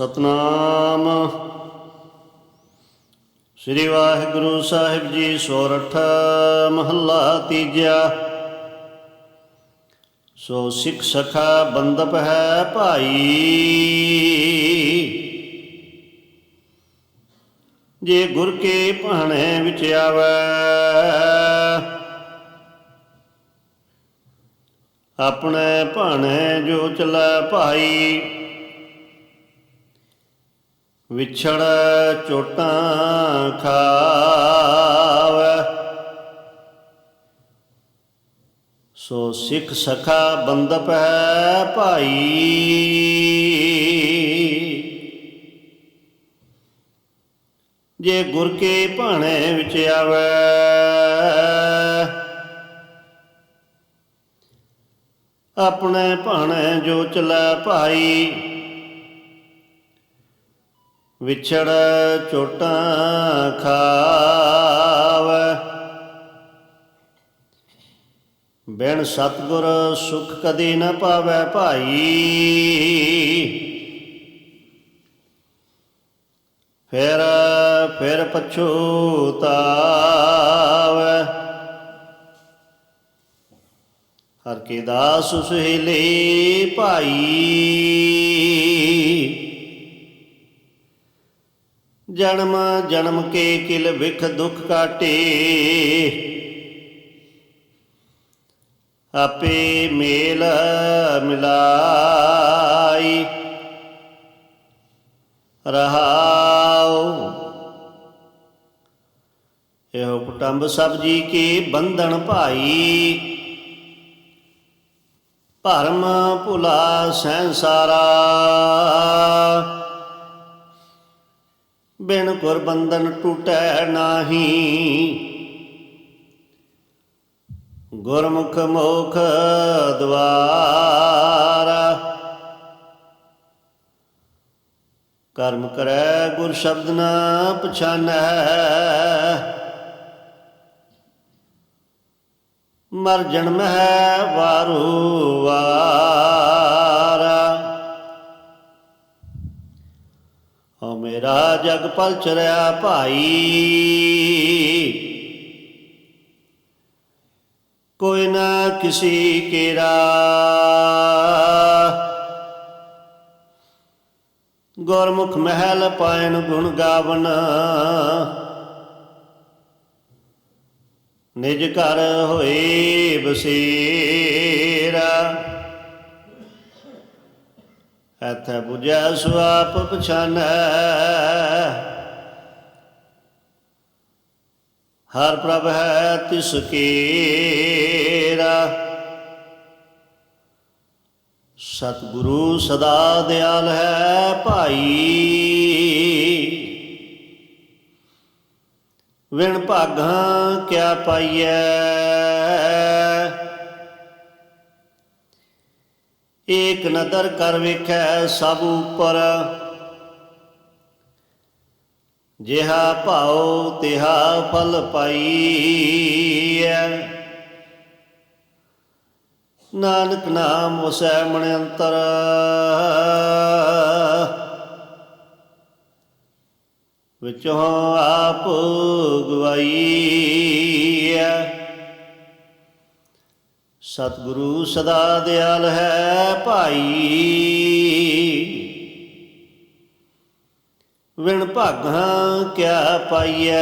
ਸਤਨਾਮ। ਸ੍ਰੀ ਵਾਹਿਗੁਰੂ ਸਾਹਿਬ ਜੀ ਸੋਰਠ ਮਹੱਲਾ ਤੀਜਾ। ਸੋ ਸਿੱਖ ਸਖਾ ਬੰਦਪ ਹੈ ਭਾਈ। ਜੇ ਗੁਰ ਕੇ ਭਾਣੇ ਵਿੱਚ ਆਵੈ, ਆਪਣੇ ਭਾਣੇ ਜੋ ਚਲੈ ਭਾਈ। ਵਿਛੜ ਚੋਟਾਂ ਖਾਵੈ। ਸੋ ਸਿੱਖ ਸਖਾ ਬੰਦਪ ਹੈ ਭਾਈ। ਜੇ ਗੁਰ ਕੇ ਭਾਣੇ ਵਿੱਚ ਆਵੈ। ਆਪਣੇ ਭਾਣੇ ਜੋ ਚਲੈ ਭਾਈ। ਵਿਛੜ ਚੋਟਾਂ ਖਾਵੈ। ਬਿਨ ਸਤਗੁਰ ਸੁਖ ਕਦੇ ਨਾ ਪਾਵੈ ਭਾਈ। ਫਿਰ ਫਿਰ ਪਛੂਤਾਵੈ ਹਰ ਕੇ ਦਾਸ ਸੁਹੇਲੇ ਭਾਈ। ਜਨਮ ਜਨਮ ਕੇ ਕਿਲ ਵਿਖ ਦੁਖ ਕਾਟੇ। ਆਪੇ ਮੇਲ ਮਿਲਾਈ। ਰਹਾਉ। ਇਹੋ ਕੁਟੰਬ ਸਭ ਜੀ ਕੇ ਬੰਧਨ ਭਾਈ। ਭਰਮ ਭੁਲਾ ਸੰਸਾਰਾ ਬਿਨ ਗੁਰ ਬੰਧਨ ਟੂਟੈ ਨਾਹੀ। ਗੁਰਮੁਖ ਮੋਖ ਦਵਾਰਾ। ਕਰਮ ਕਰੈ ਗੁਰ ਸ਼ਬਦ ਨਾ ਪਛਾਨੈ। ਮਰ ਜਨਮ ਹੈ ਵਾਰੂ ਵਾਰਾ। ਓ ਮੇਰਾ ਜਗ ਪਲ ਚਰਿਆ ਭਾਈ। ਕੋਈ ਨਾ ਕਿਸੇ ਕੇਰਾ। ਗੁਰਮੁਖ ਮਹਿਲ ਪਾਇਣ ਗੁਣ ਗਾਵਨ। ਨਿਜ ਘਰ ਹੋਏ ਬਸੇਰਾ। ਐਥੈ 부ਜੈ ਸੁਆਪ ਪਛਾਨੈ। ਹਰ ਪ੍ਰਭ ਹੈ ਤਿਸ ਕੇਰਾ। ਸਤਿਗੁਰੂ ਸਦਾ ਦਿਆਲ ਹੈ ਭਾਈ। ਵਿਣ ਭਾਗਾਂ ਕਿਆ ਪਾਈਐ। ਏਕ ਨਦਰ ਕਰ ਵੇਖੈ ਸਭ ਉਪਰ। ਜਿਹਾ ਭਾਉ, ਤਿਹਾ ਫਲ ਪਾਈਐ। ਨਾਨਕ ਨਾਮ ਵਸੈ ਮਨ ਅੰਤਰ। ਵਿਚੋਂ ਆਪ ਗਵਾਈ। ਸਤਿਗੁਰੂ ਸਦਾ ਦਿਆਲ ਹੈ ਭਾਈ। ਵਿਣ ਭਾਗਾਂ ਕਿਆ ਪਾਈਐ?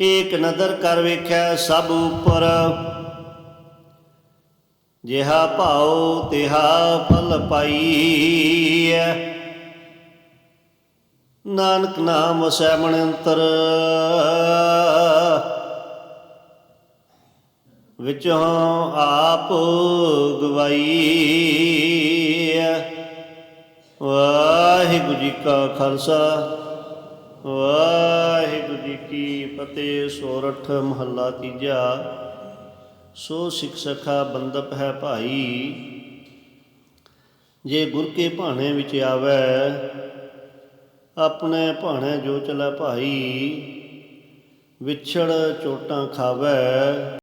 ਏਕ ਨਦਰ ਕਰ ਵੇਖੈ ਸਭ ਉਪਰ। ਜਿਹਾ ਭਾਉ ਤਿਹਾ ਫਲ ਪਾਈਐ। ਨਾਨਕ ਨਾਮ ਵਸੈ ਮਨ ਅੰਤਰ। ਵਿਚੋਂ ਆਪ ਗਵਾਈ ਵਾਹਿਗੁਰੂ ਜੀ ਕਾ ਖਾਲਸਾ, ਵਾਹਿਗੁਰੂ ਜੀ ਕੀ ਫਤਿਹ, ਸੋਰਠ ਮਹੱਲਾ ਤੀਜਾ। ਸੋ ਸਿੱਖ ਸਖਾ ਬੰਦਪ ਹੈ ਭਾਈ, ਜੇ ਗੁਰ ਕੇ ਭਾਣੇ ਵਿੱਚ ਆਵੈ, ਆਪਣੇ ਭਾਣੇ ਜੋ ਚਲਾ ਭਾਈ, ਵਿਛੜ ਚੋਟਾਂ ਖਾਵੈ।